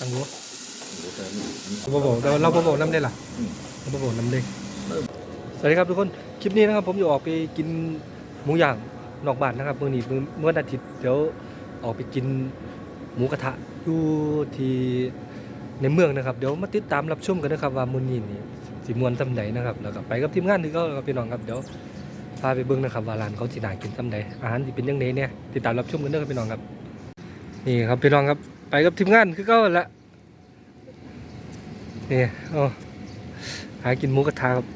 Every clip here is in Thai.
ตังหัวบ่บอกเราเราบ่บอกน้ำได้ล่ะเราบ่บอกน้ำได้สวัสดีครับทุกคน คลิปนี้นะครับผมจะออกไปกินหมูย่างนอกบ้านนะครับมื้อนี้มื้อเมื่อวันอาทิตย์เดี๋ยวออกไปกินหมูกระทะอยู่ที่ในเมืองนะครับ เดี๋ยวมาติดตามรับชมกันนะครับว่ามื้อนี้นี่สิม่วนซำใดนะครับแล้วก็ไปกับทีมงานที่เขาครับพี่น้องครับเดี๋ยวพาไปเบิ่งนะครับว่าร้านเขาสิน่ากินซำใดอาหารสิเป็นจังไดเนี่ยติดตามรับชมกันเด้อครับพี่น้องครับนี่ครับพี่น้องครับไปกับทีมงานคือเก็ละ นี่โอ้หากินหมูกระทะครับ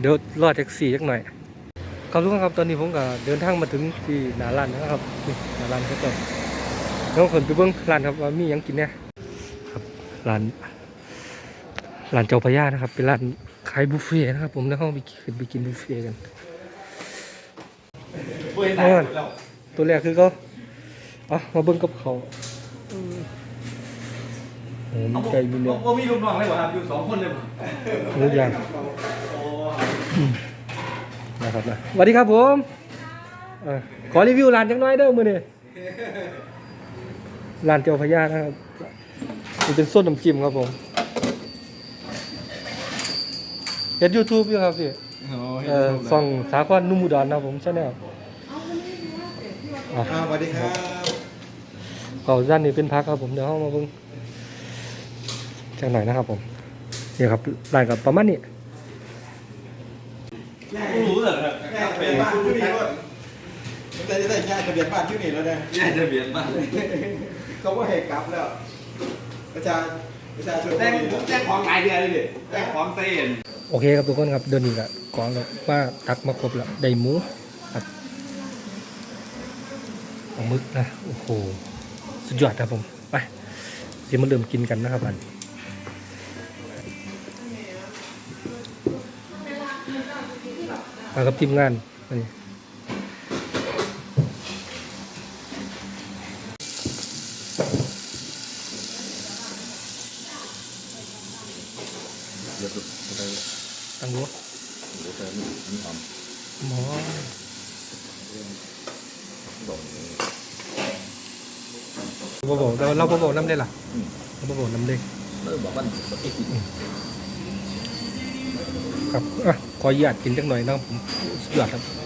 เดี๋ยวรอแท็กซี่สักหน่อยครับทุกคนครับตอนนี้ผมก็เดินทางมาถึงที่หน้าร้านนะครับนี่หน้าร้านเขาเจ้าน้องคนไปเบิ้งร้านครับว่ามีหยังกินเนี่ยครับร้านร้านเจ้าพระยานะครับ เป็นร้านขายบุฟเฟ่ต์นะครับ ผมแล้วเขาไปขึ้นไปกินบุฟเฟ่ต์กันเอาก่อนตัวแรกคือเขาอะมาเบิ่งกับเขาวอืม โอ้มีไก่มีเนื้อโอ้มีลูกน้องเลยเหรอครับอยู่สองคนเลยเหรอหมูย่างโอ้นะครับนะสวัสดีครับผมเอ่อขอรีวิวร้านจังน้อยเด้อมื้อนี้ร้านเจ้าพระยานะครับนี่เป็นส้นน้ำจิ้มครับผมเฮ็ด YouTube อยู่ครับพี่เอ่อส่องสาครนุ่มอุดรนะครับผมชาแนลอะอ่าสวัสดีครับเขาด้านนี้เป็นพักครับผมเดี๋ยวเข้ามาเบิ่ง จังหน่อยนะครับผมนี่ครับรายกับประมาณนี้รู้เหรอครับแง่ทะเบียนบ้านที่นี่ว่าแต่จะได้แง่ทะเบียนบ้านที่นี่แล้วนะแย่จะเบียดมากเขาก็ให้กลับแล้วประชาประชาชนแต่งแต่งของหลายเดือนเลยดิแต่งของเส้นโอเคครับทุกคนครับเดินอีกอะกองแล้วว่าตักมาครบแล้วได้หมูครับเอามึกนะโอ้โหสุดยอดครับผมไปเดี๋ยวมาเริ่มกินกันนะครับอัน มากับทีมงานนี่เดี๋ยวจะไปตั้งหัวเดี๋ยวจะมีมีความหมอบอกบ่บอกเราเราบ่บอกน้ำได้ล่ะเราบ่บอกน้ำได้เริ่มบอกว่าปกติ ครับอะขออนุญาตกินจักหน่อยนะครับผมสุดยอดครับ